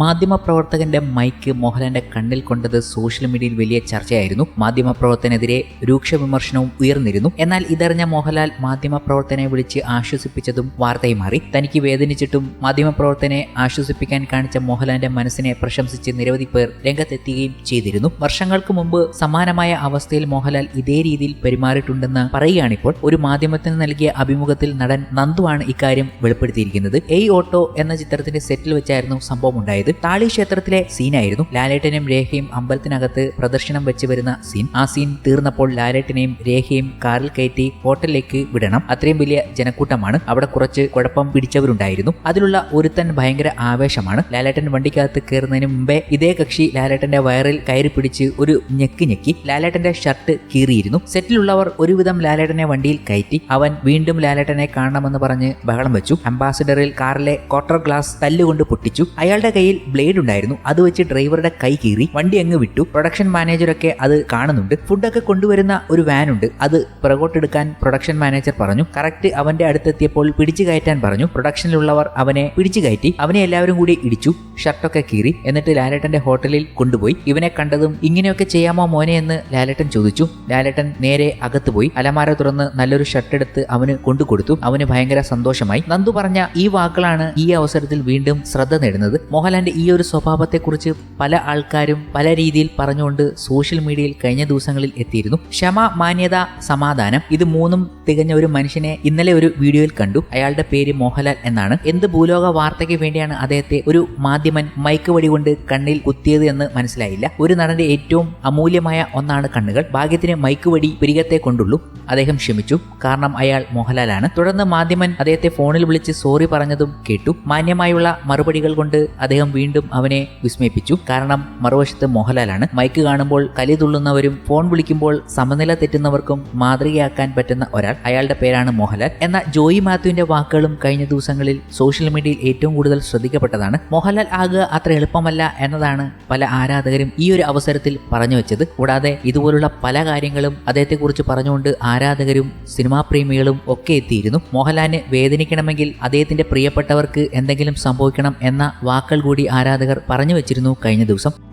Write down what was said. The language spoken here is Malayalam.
മാധ്യമപ്രവർത്തകന്റെ മൈക്ക് മോഹൻലാലിന്റെ കണ്ണിൽ കൊണ്ടത് സോഷ്യൽ മീഡിയയിൽ വലിയ ചർച്ചയായിരുന്നു. മാധ്യമപ്രവർത്തനെതിരെ രൂക്ഷ വിമർശനവും ഉയർന്നിരുന്നു. എന്നാൽ ഇതറിഞ്ഞ മോഹൻലാൽ മാധ്യമപ്രവർത്തനെ വിളിച്ച് ആശ്വസിപ്പിച്ചതും വാർത്തയായി മാറി. തനിക്ക് വേദനിച്ചിട്ടും മാധ്യമപ്രവർത്തനെ ആശ്വസിപ്പിക്കാൻ കാണിച്ച മോഹൻലാലിന്റെ മനസ്സിനെ പ്രശംസിച്ച് നിരവധി പേർ രംഗത്തെത്തുകയും ചെയ്തിരുന്നു. വർഷങ്ങൾക്ക് മുമ്പ് സമാനമായ അവസ്ഥയിൽ മോഹൻലാൽ ഇതേ രീതിയിൽ പെരുമാറിയിട്ടുണ്ടെന്ന് പറയുകയാണിപ്പോൾ ഒരു മാധ്യമത്തിന് നൽകിയ അഭിമുഖത്തിൽ നടൻ നന്ദു നന്ദുവാണ് ഇക്കാര്യം വെളിപ്പെടുത്തിയിരിക്കുന്നത്. എയ് ഓട്ടോ എന്ന ചിത്രത്തിന്റെ സെറ്റിൽ വെച്ചായിരുന്നു സംഭവം ഉണ്ടായത് താളി ക്ഷേത്രത്തിലെ സീനായിരുന്നു. ലാലേട്ടനും രേഖയും അമ്പലത്തിനകത്ത് പ്രദർശനം വെച്ച് വരുന്ന സീൻ. ആ സീൻ തീർന്നപ്പോൾ ലാലേട്ടനെയും രേഖയും കാറിൽ കയറ്റി ഹോട്ടലിലേക്ക് വിടണം. അത്രയും വലിയ ജനക്കൂട്ടമാണ്. അവിടെ കുറച്ച് കുഴപ്പം പിടിച്ചവരുണ്ടായിരുന്നു. അതിലുള്ള ഒരുത്തൻ ഭയങ്കര ആവേശമാണ്. ലാലേട്ടൻ വണ്ടിക്കകത്ത് കയറുന്നതിന് മുമ്പേ ഇതേ കക്ഷി ലാലേട്ടന്റെ വയറിൽ കയറി പിടിച്ച് ഒരു ഞെക്ക് ഞെക്കി ലാലേട്ടന്റെ ഷർട്ട് കീറിയിരുന്നു. സെറ്റിലുള്ളവർ ഒരുവിധം ലാലേട്ടനെ വണ്ടിയിൽ കയറ്റി അവൻ വീണ്ടും ലാലേട്ടനെ കാണണമെന്ന് പറഞ്ഞ് ബഹളം വെച്ചു. അംബാസിഡറിൽ കാറിലെ ക്വാർട്ടർ ഗ്ലാസ് തല്ലുകൊണ്ട് പൊട്ടിച്ചു. അയാളുടെ കയ്യിൽ ബ്ലേഡ് ഉണ്ടായിരുന്നു. അത് വെച്ച് ഡ്രൈവറുടെ കൈ കീറി വണ്ടി അങ്ങ് വിട്ടു. പ്രൊഡക്ഷൻ മാനേജറൊക്കെ അത് കാണുന്നുണ്ട്. ഫുഡൊക്കെ കൊണ്ടുവരുന്ന ഒരു വാൻ ഉണ്ട്. അത് പിറകോട്ടെടുക്കാൻ പ്രൊഡക്ഷൻ മാനേജർ പറഞ്ഞു. കറക്റ്റ് അവന്റെ അടുത്തെത്തിയപ്പോൾ പിടിച്ചു കയറ്റാൻ പറഞ്ഞു. പ്രൊഡക്ഷനിലുള്ളവർ അവനെ പിടിച്ചു കയറ്റി. അവനെ എല്ലാവരും കൂടി ഇടിച്ചു. ഷർട്ടൊക്കെ കീറി. എന്നിട്ട് ലാലേട്ടന്റെ ഹോട്ടലിൽ കൊണ്ടുപോയി. ഇവനെ കണ്ടതും ഇങ്ങനെയൊക്കെ ചെയ്യാമോ മോനെ എന്ന് ലാലേട്ടൻ ചോദിച്ചു. ലാലേട്ടൻ നേരെ അകത്ത് പോയി അലമാര തുറന്ന് നല്ലൊരു ഷർട്ട് എടുത്ത് അവന് കൊണ്ടുകൊടുത്തു അവന് ഭയങ്കര സന്തോഷമായി. നന്ദു പറഞ്ഞ ഈ വാക്കുകളാണ് ഈ അവസരത്തിൽ വീണ്ടും ശ്രദ്ധ നേടുന്നത്. മോഹൻലാലിന്റെ ഈ ഒരു സ്വഭാവത്തെക്കുറിച്ച് പല ആൾക്കാരും പല രീതിയിൽ പറഞ്ഞുകൊണ്ട് സോഷ്യൽ മീഡിയയിൽ കഴിഞ്ഞ ദിവസങ്ങളിൽ എത്തിയിരുന്നു. ക്ഷമ മാന്യത സമാധാനം. ഇത് മൂന്നും തികഞ്ഞ ഒരു മനുഷ്യനെ ഇന്നലെ ഒരു വീഡിയോയിൽ കണ്ടു. അയാളുടെ പേര് മോഹൻലാൽ എന്നാണ്. എന്ത് ഭൂലോക വാർത്തയ്ക്ക് വേണ്ടിയാണ് അദ്ദേഹത്തെ ഒരു മാധ്യമൻ മൈക്ക് വടി കൊണ്ട് കണ്ണിൽ കുത്തിയത് എന്ന് മനസ്സിലായില്ല. ഒരു നടന്റെ ഏറ്റവും അമൂല്യമായ ഒന്നാണ് കണ്ണുകൾ. ഭാഗ്യത്തിന് മൈക്ക് വടി പിരികത്തെ കൊണ്ടുള്ളൂ. അദ്ദേഹം ക്ഷമിച്ചു. കാരണം അയാൾ മോഹൻലാലാണ്. തുടർന്ന് മാധ്യമൻ അദ്ദേഹത്തെ ഫോണിൽ വിളിച്ച് സോറി പറഞ്ഞതും കേട്ടു. മാന്യമായുള്ള മറുപടികൾ കൊണ്ട് അദ്ദേഹം വീണ്ടും അവനെ വിസ്മയിപ്പിച്ചു. കാരണം മറുവശത്ത് മോഹൻലാലാണ്. മൈക്ക് കാണുമ്പോൾ കലി തുള്ളുന്നവരും ഫോൺ വിളിക്കുമ്പോൾ സമനില തെറ്റുന്നവർക്കും മാതൃകയാക്കാൻ പറ്റുന്ന ഒരാൾ. അയാളുടെ പേരാണ് മോഹൻലാൽ. എന്ന ജോയി മാത്യുവിന്റെ വാക്കുകളും കഴിഞ്ഞ ദിവസങ്ങളിൽ സോഷ്യൽ മീഡിയയിൽ ഏറ്റവും കൂടുതൽ ശ്രദ്ധിക്കപ്പെട്ടതാണ്. മോഹൻലാൽ ആകുക അത്ര എളുപ്പമല്ല എന്നതാണ് പല ആരാധകരും ഈ ഒരു അവസരത്തിൽ പറഞ്ഞു വെച്ചത്. കൂടാതെ ഇതുപോലുള്ള പല കാര്യങ്ങളും അദ്ദേഹത്തെക്കുറിച്ച് പറഞ്ഞുകൊണ്ട് ആരാധകരും സിനിമാ പ്രേമികളും ഒക്കെ എത്തിയിരുന്നു. മോഹൻലാലിനെ വേദനിക്കണമെങ്കിൽ അദ്ദേഹത്തിന്റെ പ്രിയപ്പെട്ടവർക്ക് എന്തെങ്കിലും സംഭവിക്കണം എന്ന വാക്കുകൾ കൂടി ആരാധകർ പറഞ്ഞു വെച്ചിരുന്നു കഴിഞ്ഞ ദിവസം.